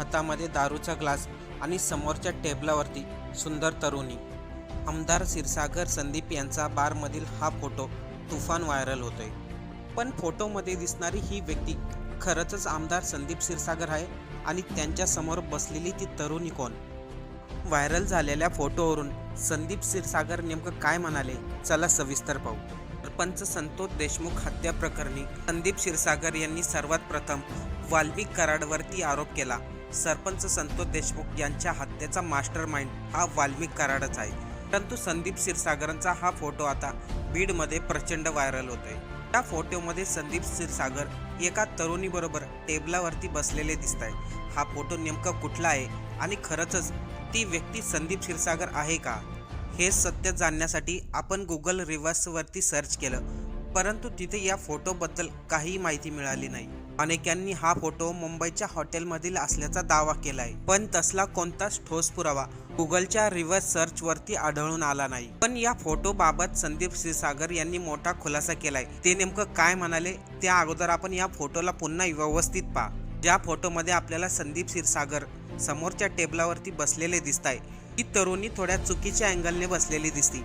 हातामध्ये दारूचा ग्लास आणि समोरच्या टेबलावरती सुंदर तरुणी. आमदार क्षीरसागर संदीप यांचा बारमधील हा फोटो तुफान व्हायरल होतोय. पण फोटोमध्ये दिसणारी ही व्यक्ती खरंच आमदार संदीप क्षीरसागर आहे आणि त्यांच्यासमोर बसलेली ती तरुणी कोण? व्हायरल झालेल्या फोटोवरून संदीप क्षीरसागर नेमकं काय म्हणाले? चला सविस्तर पाहू. सरपंच संतोष देशमुख हत्या प्रकरणी संदीप क्षीरसागर यांनी सर्वात प्रथम वाल्मिक कराडवरती आरोप केला. सरपंच संतोष देशमुख यांच्या हत्येचा मास्टर माइंड हा वाल्मिक कराडच आहे. परंतु संदीप क्षीरसागरांचा हा फोटो आता बीडमध्ये प्रचंड व्हायरल होतोय. त्या फोटोमध्ये संदीप क्षीरसागर एका तरुणीबरोबर टेबलावरती बसलेले दिसत आहे हा फोटो नेमका कुठला आहे आणि खरंच ती व्यक्ती संदीप क्षीरसागर आहे का? हे सत्य जाणण्यासाठी आपण गुगल रिव्हर्सवरती सर्च केलं. परंतु तिथे या फोटोबद्दल काही माहिती मिळाली नाही. अनेकांनी हा फोटो मुंबईच्या हॉटेलमधील असल्याचा दावा केलाय. पण तसला कोणताच ठोस पुरावा गुगलच्या रिव्हर्स सर्च वरती आढळून आला नाही. पण या फोटो बाबत संदीप क्षीरसागर यांनी मोठा खुलासा केलाय. ते नेमकं काय म्हणाले? त्या अगोदर आपण या फोटोला पुन्हा व्यवस्थित पहा. ज्या फोटोमध्ये आपल्याला संदीप क्षीरसागर समोरच्या टेबलावरती बसलेले दिसत आहे ही तरुणी थोड्या चुकीच्या अँगलने बसलेली दिसती.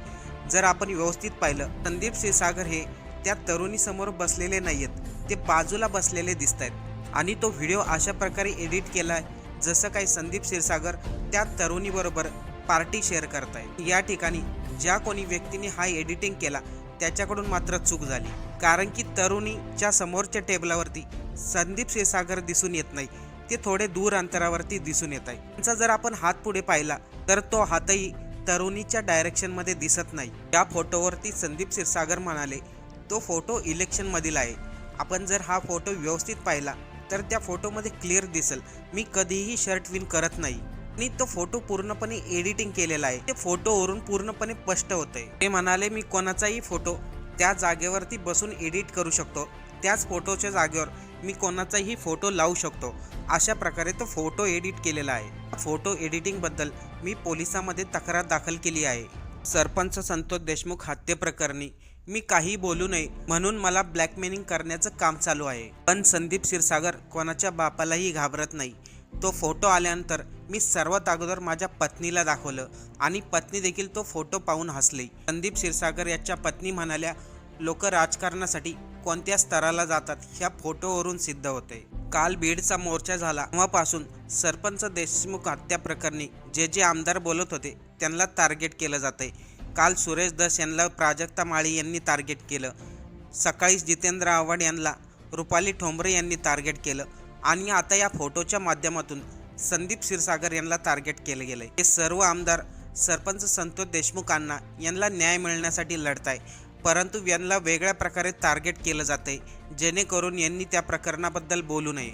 जर आपण व्यवस्थित पाहिलं संदीप क्षीरसागर हे त्या तरुणी समोर बसलेले नाहीयेत. ते बाजूला बसलेले दिसत आहेत आणि तो व्हिडिओ अशा प्रकारे एडिट केलाय जसं काही संदीप क्षीरसागर त्या तरुणीबरोबर पार्टी शेअर करताय या ठिकाणी ज्या कोणी व्यक्तीने हा एडिटिंग केला त्याच्याकडून मात्र चूक झाली. कारण की तरुणीच्या समोरच्या टेबलावरती संदीप क्षीरसागर दिसून येत नाही ते थोडे दूर अंतरावरती दिसून येत आहे. त्यांचा जर आपण हात पुढे पाहिला तर तो हातही तरुणीच्या डायरेक्शनमध्ये दिसत नाही. या फोटोवरती संदीप क्षीरसागर म्हणाले तो फोटो इलेक्शनमधील आहे. आपण जर हा फोटो व्यवस्थित पाहिला तर त्या फोटोमध्ये क्लिअर दिसेल. मी कधीही शर्ट विन करत नाही. आणि तो फोटो पूर्णपणे एडिटिंग केलेला आहे. ते फोटोवरून पूर्णपणे स्पष्ट होतंय. ते म्हणाले मी कोणाचाही फोटो त्या जागेवरती बसून एडिट करू शकतो. त्याच फोटोच्या जागेवर मी कोणाचाही फोटो लावू शकतो. अशा प्रकारे तो फोटो एडिट केलेला आहे. फोटो एडिटिंगबद्दल मी पोलिसामध्ये तक्रार दाखल केली आहे. सरपंच संतोष देशमुख हत्येप्रकरणी मी काही बोलू नये म्हणून मला ब्लॅकमेलिंग करण्याचं काम चालू आहे. पण संदीप क्षीरसागर कोणाच्या बापालाही घाबरत नाही. तो फोटो आल्यानंतर मी सर्वात अगोदर माझ्या पत्नीला दाखवलं आणि पत्नी देखील तो फोटो पाहून हसली. संदीप क्षीरसागर याच्या पत्नी म्हणाल्या लोक राजकारणासाठी कोणत्या स्तराला जातात ह्या फोटोवरून सिद्ध होते. काल बीडचा मोर्चा झाला. तेव्हापासून सरपंच देशमुख हत्या प्रकरणी जे जे आमदार बोलत होते त्यांना टार्गेट केलं जाते काल सुरेश दस यांना प्राजक्ता माळी यांनी टार्गेट केलं. सकाळी जितेंद्र आव्हाड यांना रुपाली ठोंबरे यांनी टार्गेट केलं. आणि आता या फोटोच्या माध्यमातून संदीप क्षीरसागर यांना टार्गेट केलं गेलं हे सर्व आमदार सरपंच संतोष देशमुखांना यांना न्याय मिळण्यासाठी लढत आहे परंतु यांना वेगळ्या प्रकारे टार्गेट केलं जाते जेणेकरून यांनी त्या प्रकरणाबद्दल बोलू नये.